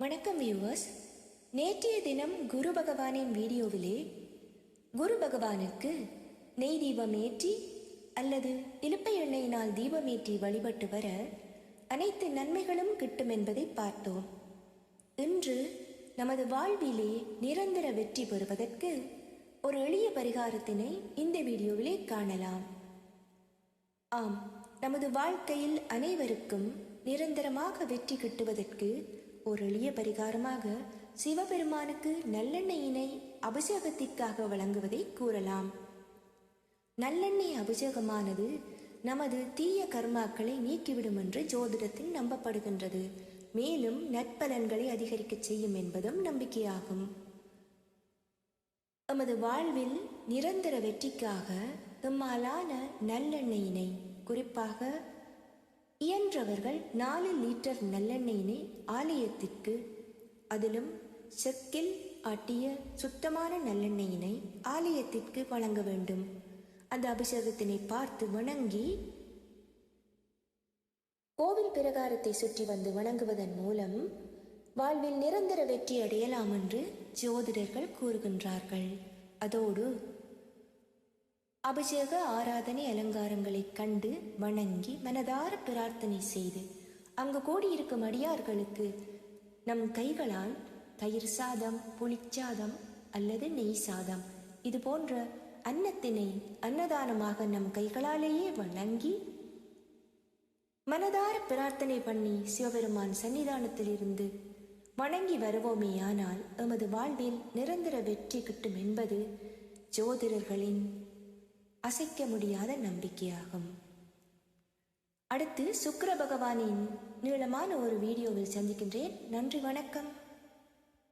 வணக்கம் வியூவர்ஸ் நேற்றைய தினம் குரு பகவானின் வீடியோவிலே குரு பகவானுக்கு நெய் தீபம் ஏற்றி அல்லது இலுப்பை எண்ணெயினால் தீபமேற்றி வழிபட்டு வர அனைத்து நன்மைகளும் கிட்டும் என்பதை பார்த்தோம். இன்று நமது வாழ்விலே நிரந்தர வெற்றி பெறுவதற்கு ஒரு எளிய பரிகாரத்தினை இந்த வீடியோவிலே காணலாம். ஆம் நமது வாழ்க்கையில் அனைவருக்கும் நிரந்தரமாக வெற்றி கிட்டுவதற்கு ஒரு எளிய பரிகாரமாக சிவபெருமானுக்கு நல்லெண்ணெயினை அபிஷேகத்திற்காக வழங்குவதை கூறலாம். நல்லெண்ணெய் அபிஷேகமானது நமது தீய கர்மாக்களை நீக்கிவிடும் என்று ஜோதிடத்தில் நம்பப்படுகின்றது. மேலும் நற்பலன்களை அதிகரிக்கச் செய்யும் என்பதும் நம்பிக்கையாகும். நமது வாழ்வில் நிரந்தர வெற்றிக்காக எம்மாலான நல்லெண்ணெயினை குறிப்பாக இயன்றவர்கள் நாலு லிட்டர் நல்லெண்ணெயினை ஆலயத்திற்கு அதிலும் செக்கில் ஆட்டிய சுத்தமான நல்லெண்ணெயினை ஆலயத்திற்கு வழங்க வேண்டும். அந்த அபிஷேகத்தினை பார்த்து வணங்கி கோவில் பிரகாரத்தை சுற்றி வந்து வணங்குவதன் மூலம் வாழ்வில் நிரந்தர வெற்றி அடையலாம் என்று ஜோதிடர்கள் கூறுகின்றார்கள். அதோடு அபிஷேக ஆராதனை அலங்காரங்களை கண்டு வணங்கி மனதார பிரார்த்தனை செய்து அங்கு கூடியிருக்கும் அடியார்களுக்கு நம் கைகளால் தயிர் சாதம் புளிச்சாதம் அல்லது நெய் சாதம் இது போன்ற அன்னத்தினை அன்னதானமாக நம் கைகளாலேயே வணங்கி மனதார பிரார்த்தனை பண்ணி சிவபெருமான் சன்னிதானத்திலிருந்து வணங்கி வருவோமேயானால் எமது வாழ்வில் நிரந்தர வெற்றி கிட்டும் என்பது ஜோதிடர்களின் அசைக்க முடியாத நம்பிக்கையாகும். அடுத்து சுக்கர பகவானின் நீளமான ஒரு வீடியோவில் சந்திக்கின்றேன். நன்றி வணக்கம்.